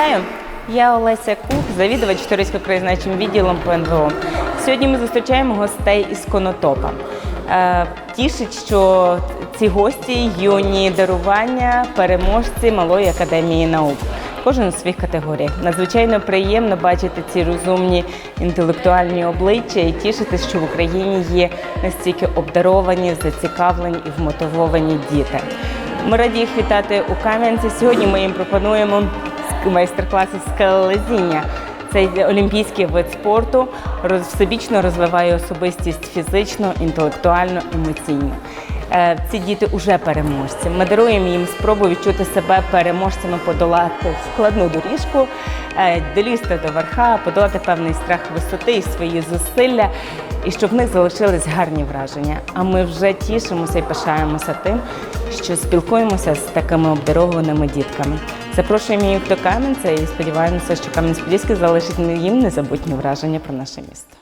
Вітаю! Я Олеся Кух, завідувач туристсько-краєзнавчим відділом ПНВО. Сьогодні ми зустрічаємо гостей із Конотопа. Е, Тішить, що ці гості юні дарування, переможці Малої академії наук. Кожен у своїх категоріях. Надзвичайно приємно бачити ці розумні інтелектуальні обличчя і тішитись, що в Україні є настільки обдаровані, зацікавлені і вмотивовані діти. Ми раді їх вітати у Кам'янці. Сьогодні ми їм пропонуємо майстер-класи з скелелезіння. Це олімпійський вид спорту, всебічно розвиває особистість фізично, інтелектуально, емоційно. Е, Ці діти вже переможці. Ми даруємо їм спробу відчути себе переможцями, подолати складну доріжку, е, долізти до верха, подолати певний страх висоти і свої зусилля, і щоб в них залишились гарні враження. А ми вже тішимося і пишаємося тим, що спілкуємося з такими обдарованими дітками. Запрошуємо їх до Кам'янця і сподіваємося, що Кам'янець-Подільський залишить їм незабутні враження про наше місто.